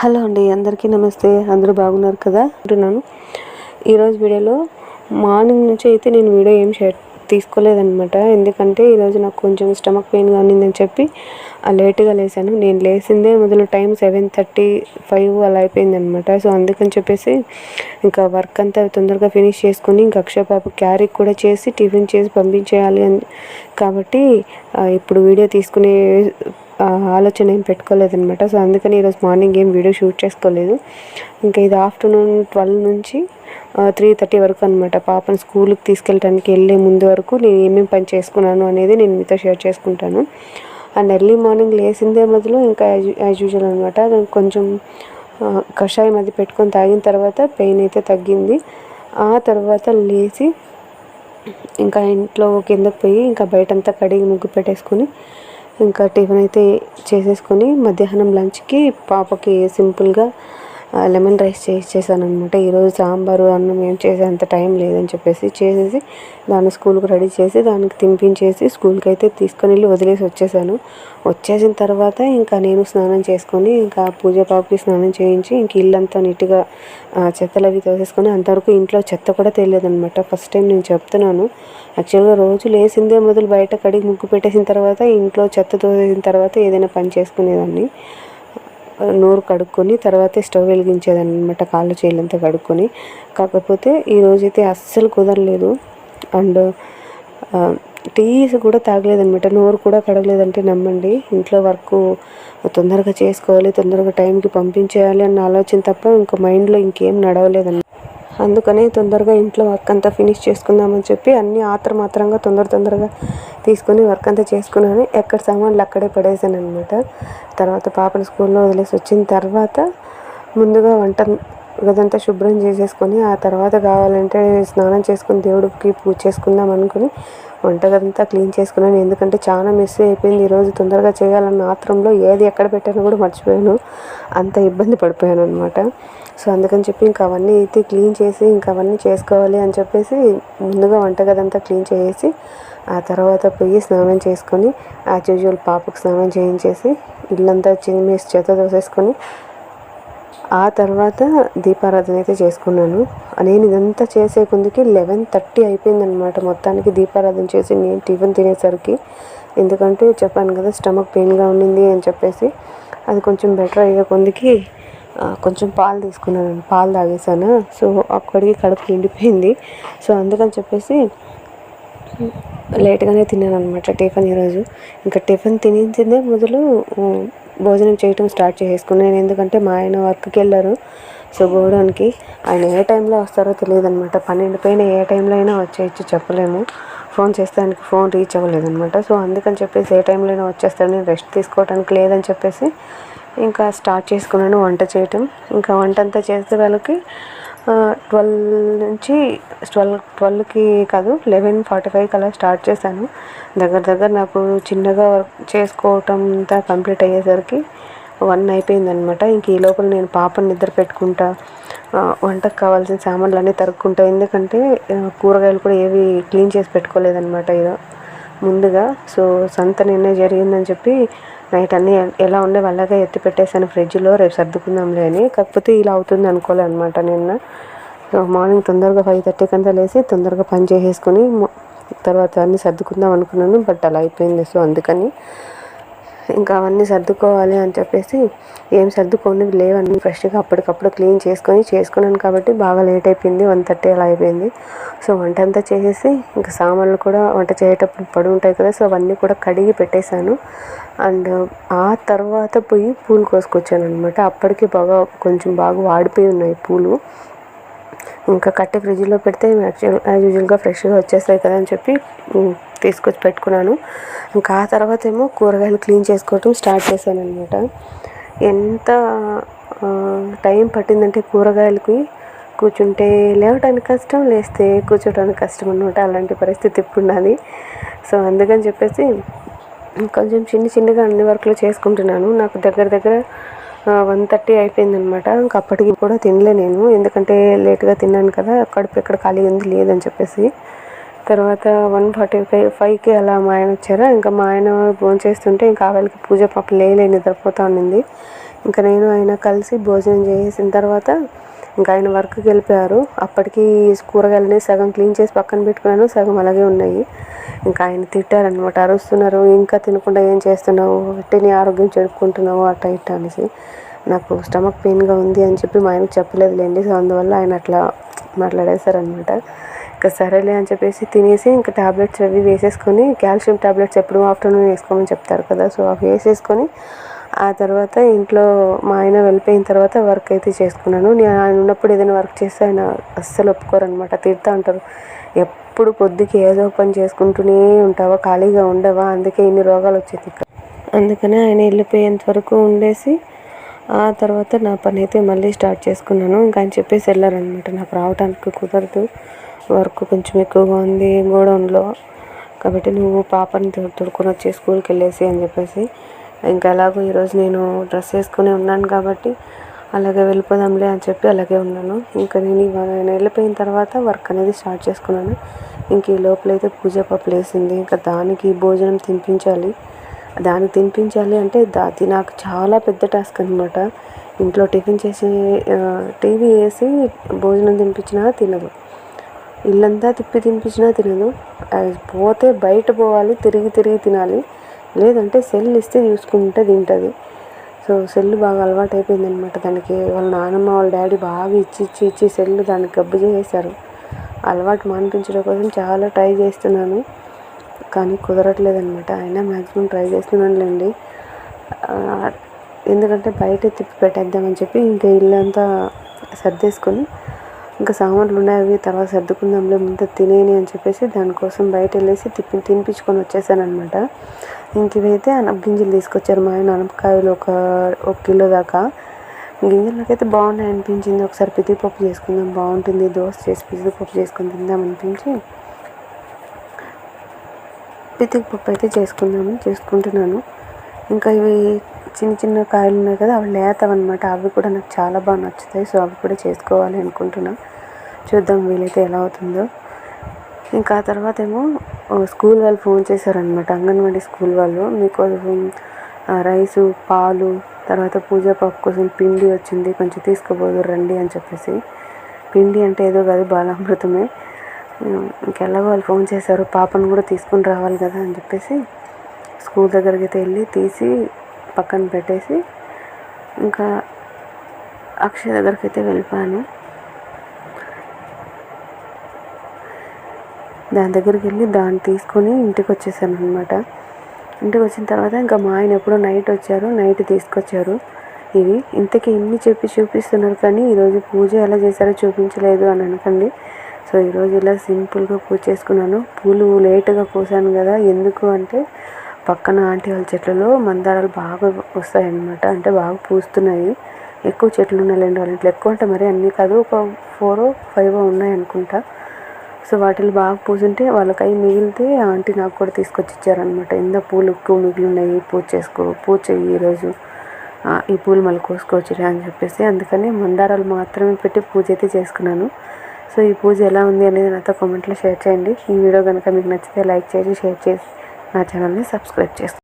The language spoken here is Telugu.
హలో అండి అందరికీ నమస్తే. అందరూ బాగున్నారు కదా? అంటున్నాను ఈరోజు వీడియోలో మార్నింగ్ నుంచి అయితే నేను వీడియో ఏం షేర్ తీసుకోలేదనమాట ఎందుకంటే ఈరోజు నాకు కొంచెం స్టమక్ పెయిన్గా ఉన్నిందని చెప్పి లేట్గా లేసాను. నేను లేసిందే మొదలు టైం సెవెన్ థర్టీ ఫైవ్ అలా అయిపోయిందనమాట సో అందుకని చెప్పేసి ఇంకా వర్క్ అంతా తొందరగా ఫినిష్ చేసుకొని ఇంకా అక్షయపాప క్యారీ కూడా చేసి టిఫిన్ చేసి పంపించేయాలి అని. కాబట్టి ఇప్పుడు వీడియో తీసుకునే ఆలోచన ఏం పెట్టుకోలేదనమాట సో అందుకని ఈరోజు మార్నింగ్ ఏం వీడియో షూట్ చేసుకోలేదు. ఇంకా ఇది ఆఫ్టర్నూన్ ట్వెల్వ్ నుంచి త్రీ థర్టీ వరకు అనమాట పాపను స్కూల్కి తీసుకెళ్ళడానికి వెళ్ళే ముందు వరకు నేను ఏమేమి పని చేసుకున్నాను అనేది నేను మీతో షేర్ చేసుకుంటాను. అండ్ ఎర్లీ మార్నింగ్ లేసిందే మొదలు ఇంకా యాజ్ యూజువల్ అనమాట కొంచెం కషాయం అది పెట్టుకొని తాగిన తర్వాత పెయిన్ అయితే తగ్గింది. ఆ తర్వాత లేచి ఇంకా ఇంట్లో కిందకి పోయి ఇంకా బయటంతా కడిగి ముగ్గు పెట్టేసుకొని ఇంకా టిఫిన్ అయితే చేసేసుకొని మధ్యాహ్నం లంచ్కి పాపకి సింపుల్గా లెమన్ రైస్ చేసి అనమాట ఈరోజు సాంబారు అన్నం ఏం చేసే అంత టైం లేదని చెప్పేసి చేసేసి దాన్ని స్కూల్కి రెడీ చేసి దానికి తినిపించేసి స్కూల్కి అయితే తీసుకొని వెళ్ళి వదిలేసి వచ్చేసాను. వచ్చేసిన తర్వాత ఇంకా నేను స్నానం చేసుకొని ఇంకా పూజ పాపకి స్నానం చేయించి ఇంక ఇల్లంతా నీట్గా చెత్తలు అవి తోసేసుకొని అంతవరకు ఇంట్లో చెత్త కూడా తెలియదనమాట ఫస్ట్ టైం నేను చెప్తున్నాను. యాక్చువల్గా రోజు లేసిందే మొదలు బయట కడిగి ముగ్గు పెట్టేసిన తర్వాత ఇంట్లో చెత్త తోసేసిన తర్వాత ఏదైనా పని చేసుకునేదాన్ని. నోరు కడుక్కొని తర్వాతే స్టవ్ వెలిగించేదాన్ని అనమాట కాళ్ళు చేతులంతా కడుక్కొని. కాకపోతే ఈరోజైతే అస్సలు కుదరలేదు. అండ్ టీస్ కూడా తాగలేదనమాట నోరు కూడా కడగలేదంటే నమ్మండి. ఇంట్లో వర్క్ తొందరగా చేసుకోవాలి తొందరగా టైంకి పంపించేయాలి అన్న ఆలోచన తప్ప ఇంకా మైండ్లో ఇంకేం నడవలేదన్నమాట. అందుకనే తొందరగా ఇంట్లో వర్క్ అంతా ఫినిష్ చేసుకుందామని చెప్పి అన్నీ ఆత్రమాత్రంగా తొందర తొందరగా తీసుకొని వర్క్ అంతా చేసుకున్నాను. ఎక్కడ సామాన్లు అక్కడే పడేసాను అనమాట తర్వాత పాపను స్కూల్లో వదిలేసి వచ్చిన తర్వాత ముందుగా వంట గదంతా శుభ్రం చేసేసుకొని ఆ తర్వాత కావాలంటే స్నానం చేసుకుని దేవుడికి పూజ చేసుకుందాం అనుకుని వంటగదంతా క్లీన్ చేసుకున్నాను. ఎందుకంటే చాలా మిస్ అయిపోయింది. ఈరోజు తొందరగా చేయాలన్న ఆత్రంలో ఏది ఎక్కడ పెట్టానో కూడా మర్చిపోయాను. అంత ఇబ్బంది పడిపోయాను అనమాట సో అందుకని చెప్పి ఇంకా అవన్నీ అయితే క్లీన్ చేసి ఇంకా అవన్నీ చేసుకోవాలి అని చెప్పేసి ముందుగా వంటగదంతా క్లీన్ చేసి ఆ తర్వాత పోయి స్నానం చేసుకొని యాజ్ యూజువల్ పాపకు స్నానం చేయించేసి ఇల్లంతా చిమ్మేసి చేత దోసేసుకొని ఆ తర్వాత దీపారాధన అయితే చేసుకున్నాను. నేను ఇదంతా చేసే కొందికి లెవెన్ థర్టీ అయిపోయిందనమాట మొత్తానికి దీపారాధన చేసి నేను టిఫిన్ తినేసరికి. ఎందుకంటే చెప్పాను కదా స్టమక్ పెయిన్గా ఉండింది అని చెప్పేసి. అది కొంచెం బెటర్ అయ్యే కొందికి కొంచెం పాలు తీసుకున్నాను. పాలు తాగేసాను. సో అక్కడికి కడుపు నిండిపోయింది. సో అందుకని చెప్పేసి లేట్గానే తిన్నాను అనమాట టిఫిన్ ఈరోజు. ఇంకా టిఫిన్ తినేసిందే మొదలు భోజనం చేయటం స్టార్ట్ చేసేసుకున్నాను ఎందుకంటే మా ఆయన వర్క్కి వెళ్ళారు. సో గోడౌన్కి ఆయన ఏ టైంలో వస్తారో తెలియదు అనమాట పన్నెండు పైన ఏ టైంలో అయినా వచ్చేయచ్చు చెప్పలేము. ఫోన్ చేస్తే ఆయనకి ఫోన్ రీచ్ అవ్వలేదనమాట సో అందుకని చెప్పేసి ఏ టైంలో అయినా వచ్చేస్తాను నేను రెస్ట్ తీసుకోవడానికి లేదని చెప్పేసి ఇంకా స్టార్ట్ చేసుకున్నాను వంట చేయటం. ఇంకా వంట అంతా చేస్తే వాళ్ళకి ట్వెల్వ్ నుంచి ట్వెల్వ్ ట్వెల్వ్కి కాదు లెవెన్ ఫార్టీ ఫైవ్కి అలా స్టార్ట్ చేశాను. దగ్గర దగ్గర నాకు చిన్నగా వర్క్ చేసుకోవటం అంతా కంప్లీట్ అయ్యేసరికి వన్ అయిపోయింది అనమాట ఇంక ఈ లోపల నేను పాపని నిద్ర పెట్టుకుంటా వంటకు కావాల్సిన సామాన్లు అన్నీ తరుక్కుంటా. ఎందుకంటే కూరగాయలు కూడా ఏవి క్లీన్ చేసి పెట్టుకోలేదన్నమాట ఇదో ముందుగా. సో సంత నిన్నే జరిగిందని చెప్పి నైట్ అన్నీ ఎలా ఉండే వాళ్ళగా ఎత్తి పెట్టేశాను ఫ్రిడ్జ్లో. రేపు సర్దుకుందాంలే అని. కాకపోతే ఇలా అవుతుంది అనుకోలే అనమాట నిన్న మార్నింగ్ తొందరగా ఫైవ్ థర్టీకి అంతా లేసి తొందరగా పని చేసేసుకొని తర్వాత అన్నీ సర్దుకుందాం అనుకున్నాను బట్ అలా అయిపోయింది. సో అందుకని ఇంకా అవన్నీ సర్దుకోవాలి అని చెప్పేసి ఏం సర్దుకొని లేవన్నీ ఫ్రెష్గా అప్పటికప్పుడు క్లీన్ చేసుకొని చేసుకున్నాను కాబట్టి బాగా లేట్ అయిపోయింది. వన్ థర్టీ అలా అయిపోయింది. సో వంట అంతా చేసేసి ఇంకా సామాన్లు కూడా వంట చేసేటప్పుడు పడి ఉంటాయి కదా సో అవన్నీ కూడా కడిగి పెట్టేశాను. అండ్ ఆ తర్వాత పోయి పూలు కోసుకొచ్చాను అనమాట అప్పటికి బాగా కొంచెం బాగా వాడిపోయి ఉన్నాయి పూలు. ఇంకా కట్టి ఫ్రిడ్జ్లో పెడితే యాక్చువల్ యాజ్ యూజువల్గా ఫ్రెష్గా వచ్చేస్తాయి కదా అని చెప్పి తీసుకొచ్చి పెట్టుకున్నాను. ఇంకా ఆ తర్వాత ఏమో కూరగాయలు క్లీన్ చేసుకోవటం స్టార్ట్ చేశాను అనమాట ఎంత టైం పట్టిందంటే కూరగాయలకి కూర్చుంటే లేవటానికి కష్టం లేస్తే కూర్చోటానికి కష్టం అనమాట అలాంటి పరిస్థితి ఇప్పుడు ఉన్నది సో అందుకని చెప్పేసి కొంచెం చిన్న చిన్నగా అన్ని వర్క్లు చేసుకుంటున్నాను. నాకు దగ్గర దగ్గర వన్ థర్టీ అయిపోయిందనమాట ఇంకా అప్పటికి కూడా తినలే నేను. ఎందుకంటే లేట్గా తిన్నాను కదా కడుపు ఎక్కడ ఖాళీ ఉంది లేదని చెప్పేసి. తర్వాత వన్ ఫార్టీ ఫైవ్ ఫైవ్కి అలా మా ఆయన వచ్చారా. ఇంకా మా ఆయన భోంచేస్తుంటే ఇంకా ఆవిడకి పూజ పాప లేలే నిద్రపోతా ఉన్నింది ఇంకా నేను ఆయన కలిసి భోజనం చేసిన తర్వాత ఇంకా ఆయన వర్క్కి వెళ్ళిపోయారు. అప్పటికి కూరగాయలని సగం క్లీన్ చేసి పక్కన పెట్టుకున్నాను సగం అలాగే ఉన్నాయి. ఇంకా ఆయన తిట్టారనమాట అరుస్తున్నారు ఇంకా తినకుండా ఏం చేస్తున్నావు? నీ ఆరోగ్యం చెడుపుకుంటున్నావు అట్ట ఇట్ట అనేసి. నాకు స్టమక్ పెయిన్గా ఉంది అని చెప్పి మా ఆయనకు చెప్పలేదులేండి. సో అందువల్ల ఆయన అట్లా మాట్లాడేశారనమాట ఇంకా సరేలే అని చెప్పేసి తినేసి ఇంకా టాబ్లెట్స్ అవి వేసేసుకొని కాల్షియం టాబ్లెట్స్ ఎప్పుడు ఆఫ్టర్నూన్ వేసుకోమని చెప్తారు కదా సో అవి వేసేసుకొని ఆ తర్వాత ఇంట్లో మా ఆయన వెళ్ళిపోయిన తర్వాత వర్క్ అయితే చేసుకున్నాను. నేను ఆయన ఉన్నప్పుడు ఏదైనా వర్క్ చేస్తే ఆయన అస్సలు ఒప్పుకోరనమాట. తిడతా ఉంటారు. ఎప్పుడు పొద్దుకి ఏదో పని చేసుకుంటూనే ఉంటావా ఖాళీగా ఉండవా? అందుకే ఇన్ని రోగాలు వచ్చేది అందుకనే ఆయన వెళ్ళిపోయేంత వరకు ఉండేసి ఆ తర్వాత నా పని అయితే మళ్ళీ స్టార్ట్ చేసుకున్నాను. ఇంకా ఆయన చెప్పేసి వెళ్ళారనమాట నాకు రావడానికి కుదరదు. వర్క్ కొంచెం ఎక్కువగా ఉంది గోడౌన్లో. కాబట్టి నువ్వు పాపని తొడుకొని వచ్చి స్కూల్కి వెళ్ళేసి అని చెప్పేసి. ఇంకా ఎలాగో ఈరోజు నేను డ్రెస్ వేసుకుని ఉన్నాను కాబట్టి అలాగే వెళ్ళిపోదాంలే అని చెప్పి అలాగే ఉన్నాను. ఇంకా నేను ఇవాళ నేను వెళ్ళిపోయిన తర్వాత వర్క్ అనేది స్టార్ట్ చేసుకున్నాను. ఇంక ఈ లోపలైతే పూజ పప్పులు వేసింది. ఇంకా దానికి భోజనం తినిపించాలి. దానికి తినిపించాలి అంటే అది నాకు చాలా పెద్ద టాస్క్ అనమాట ఇంట్లో టిఫిన్ చేసి టీవీ వేసి భోజనం తినిపించినా తినదు. ఇల్లంతా తిప్పి తినిపించినా తినదు. పోతే బయట పోవాలి తిరిగి తిరిగి తినాలి. లేదంటే సెల్ ఇస్తే చూసుకుంటే తింటుంది. సో సెల్ బాగా అలవాటు అయిపోయింది అనమాట దానికి. వాళ్ళ నానమ్మ వాళ్ళ డాడీ బాగా ఇచ్చి ఇచ్చి ఇచ్చి సెల్ దానికి గబ్బు చేసేసారు అలవాటు మానిపించడం కోసం చాలా ట్రై చేస్తున్నాను. కానీ కుదరట్లేదనమాట అయినా మ్యాక్సిమం ట్రై చేస్తున్నానులేండి. ఎందుకంటే బయట తిప్పి పెట్టేద్దామని చెప్పి ఇంకా ఇల్లంతా సర్దేసుకొని ఇంకా సామాన్లు ఉన్నాయి అవి తర్వాత సర్దుకుందాంలే ముందు తినేని అని చెప్పేసి దానికోసం బయట వెళ్ళేసి తిప్పి తినిపించుకొని వచ్చేసాను అనమాట ఇంక ఇవైతే గింజలు తీసుకొచ్చారు మా ఆయన. అనపకాయలు ఒక ఒక కిలో దాకా. గింజలు నాకైతే బాగున్నాయి అనిపించింది. ఒకసారి పితిపప్పు చేసుకుందాం. బాగుంటుంది. దోశ చేసి పితిపప్పు చేసుకుని తిందాం అనిపించి. పితిపప్పు అయితే చేసుకుందాము చేసుకుంటున్నాను. ఇంకా ఇవి చిన్న చిన్న కాయలు ఉన్నాయి కదా అవి లేతవన్నమాట. అవి కూడా నాకు చాలా బాగా నచ్చుతాయి. సో అవి కూడా చేసుకోవాలి అనుకుంటున్నా. చూద్దాం వీలైతే ఎలా అవుతుందో. ఇంకా ఆ తర్వాత ఏమో స్కూల్ వాళ్ళు ఫోన్ చేశారనమాట అంగన్వాడీ స్కూల్ వాళ్ళు. మీకోసం రైసు పాలు తర్వాత పూజా పప్పు కోసం పిండి వచ్చింది. కొంచెం తీసుకుపోదు రండి అని చెప్పేసి. పిండి అంటే ఏదో కాదు బాలామృతమే. ఇంకెలాగో వాళ్ళు ఫోన్ చేశారు. పాపను కూడా తీసుకుని రావాలి కదా అని చెప్పేసి స్కూల్ దగ్గరికి అయితే వెళ్ళి తీసి పక్కన పెట్టేసి ఇంకా అక్షయ దగ్గరికి అయితే వెళ్ళిపోయాను. దాని దగ్గరికి వెళ్ళి దాన్ని తీసుకొని ఇంటికి వచ్చేసాను అనమాట ఇంటికి వచ్చిన తర్వాత ఇంకా మా ఆయన ఎప్పుడో నైట్ వచ్చారు నైట్ తీసుకొచ్చారు. ఇవి ఇంతకీ ఇన్ని చెప్పి చూపిస్తున్నారు కానీ ఈరోజు పూజ ఎలా చేశారో చూపించలేదు అని అనకండి. సో ఈరోజు ఇలా సింపుల్గా పూజ చేసుకున్నాను. పూలు లేటుగా పూసాను కదా ఎందుకు అంటే పక్కన ఆంటీ వాళ్ళ చెట్లలో మందారాలు బాగా వస్తాయన్నమాట. అంటే బాగా పూస్తున్నాయి. ఎక్కువ చెట్లు ఉన్నాయి రెండు వాళ్ళ ఇంట్లో. ఎక్కువ అంటే మరి అన్నీ కాదు. ఒక ఫోర్ ఫైవ్ ఉన్నాయి అనుకుంటా. సో వాటిలో బాగా పూసుంటే వాళ్ళకి అవి మిగిలితే ఆంటీ నాకు కూడా తీసుకొచ్చి ఇచ్చారనమాట ఇంత పూలు ఎక్కువ ఉన్నాయి పూజ చేసుకో పూజ చెయ్యి ఈరోజు ఈ పూలు మళ్ళీ కోసుకోవచ్చు అని చెప్పేసి అందుకని మందారాలు మాత్రమే పెట్టి పూజ అయితే చేసుకున్నాను. సో ఈ పూజ ఎలా ఉంది అనేది నాతో కామెంట్లో షేర్ చేయండి. ఈ వీడియో కనుక మీకు నచ్చితే లైక్ చేసి షేర్ చేసి నా ఛానల్ని సబ్స్క్రైబ్ చేసుకోండి.